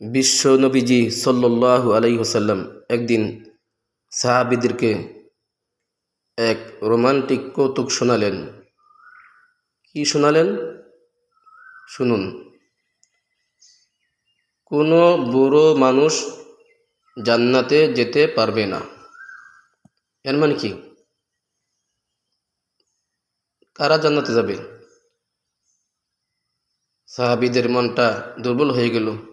বিশ্ব নবীজি সাল্লাহ আলাই হোসাল্লাম একদিন সাহাবিদেরকে এক রোমান্টিক কৌতুক শোনালেন। কি শোনালেন? শুনুন। কোনো বুড়ো মানুষ জান্নাতে যেতে পারবে না। এর মানে কি? কারা জান্নাতে যাবে? সাহাবিদের মনটা দুর্বল হয়ে গেল।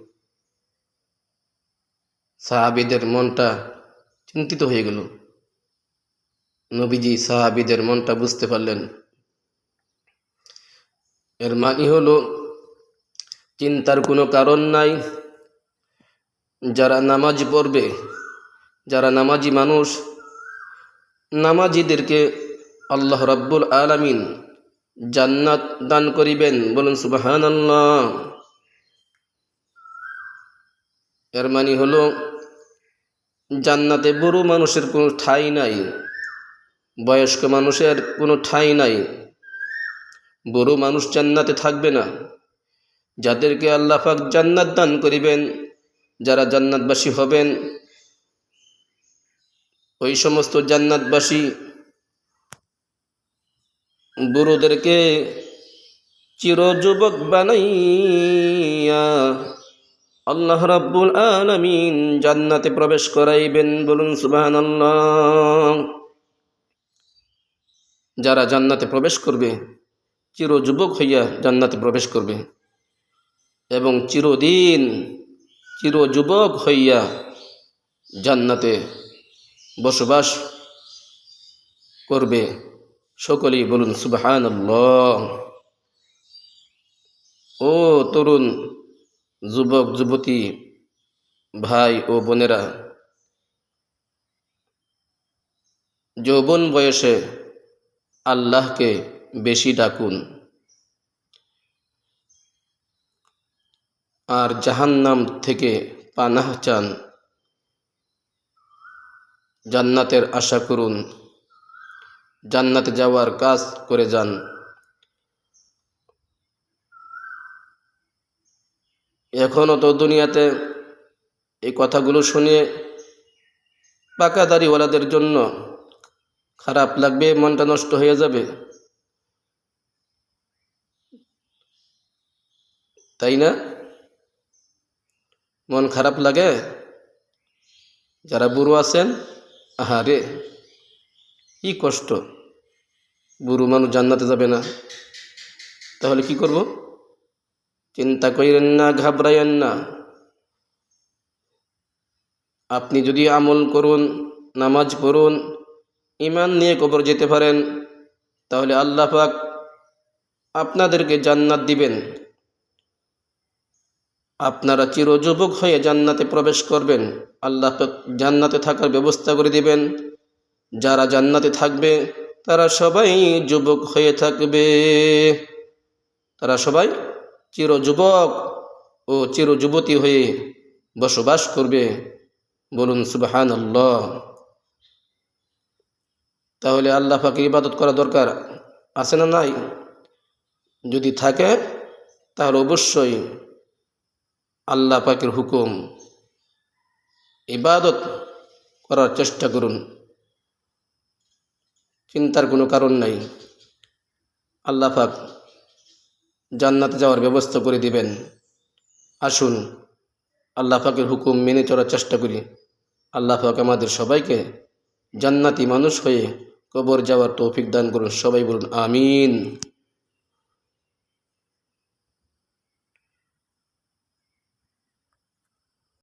সাহাবিদের মনটা চিন্তিত হয়ে গেল। নবীজি সাহাবিদের মনটা বুঝতে পারলেন। এর মানে হলো, চিন্তার কোনো কারণ নাই। যারা নামাজ পড়বে, যারা নামাজি মানুষ, নামাজিদেরকে আল্লাহ রাব্বুল আলামিন জান্নাত দান করিবেন, বলুন সুবাহান আল্লাহ এর মানে হলো জান্নাতে বুড়ো মানুষের কোনো ঠাঁই নাই, বয়স্ক মানুষের কোনো ঠাঁই নাই। বুড়ো মানুষ জান্নাতে থাকবে না। যাদেরকে আল্লাহ পাক জান্নাত দান করিবেন, যারা জান্নাতবাসী হবেন, ওই সমস্ত জান্নাতবাসী বুড়োদেরকে চিরযুবক বানাইয়া আল্লাহ রাব্বুল আলামিন জান্নাতে প্রবেশ করাইবেন, বলুন সুবহানাল্লাহ। যারা জান্নাতে প্রবেশ করবে, চির যুবক হইয়া জান্নাতে প্রবেশ করবে এবং চিরদিন, চির যুবক হইয়া জান্নাতে বসবাস করবে, সকলেই বলুন সুবহান ও তরুণ যুবক, যুবতী, ভাই ও বোনেরা, যৌবন বয়সে আল্লাহকে বেশি ডাকুন। আর জাহান্নাম থেকে পানাহ চান। জান্নাতের আশা করুন। জান্নাতে যাওয়ার কাজ করে যান। এখনও তো দুনিয়াতে এই কথাগুলো শুনে পাকা দাড়িওয়ালাদের জন্য খারাপ লাগবে, মনটা নষ্ট হয়ে যাবে। তাই না? মন খারাপ লাগে? যারা বুড়ো আছেন, আহারে, কি কষ্ট। বুড়ো মানুষ জান্নাতে যাবে না। তাহলে কি করব? চিন্তা করেন না ঘাবড়াইয়েন না আপনি যদি আমল করুন, নামাজ পড়ুন ইমান নিয়ে কবর যেতে পারেন, তাহলে আল্লাহ পাক আপনাদেরকে জান্নাত দিবেন। আপনারা চিরযুবক হয়ে জান্নাতে প্রবেশ করবেন। আল্লাহ পাক জান্নাতে থাকার ব্যবস্থা করে দিবেন। যারা জান্নাতে থাকবে, তারা সবাই যুবক হয়ে থাকবে। তারা সবাই চিরযুবক ও চির যুবতী হয়ে বসবাস করবে। বলুন সুবাহান আল্লাহ তাহলে আল্লাহ পাকে ইবাদত করা দরকার? আছে না নাই? যদি থাকে, তাহলে অবশ্যই আল্লাহ পাকের হুকুম, ইবাদত করার চেষ্টা করুন। চিন্তার কোনো কারণ নাই। আল্লাহ পাক জান্নাতে যাওয়ার ব্যবস্থা করে দিবেন। আসুন, আল্লাহ পাকের হুকুম মেনে চলার চেষ্টা করি। আল্লাহ পাক আমাদের সবাইকে জান্নাতি মানুষ হয়ে কবর যাওয়ার তৌফিক দান করুন। সবাই বলুন, আমিন।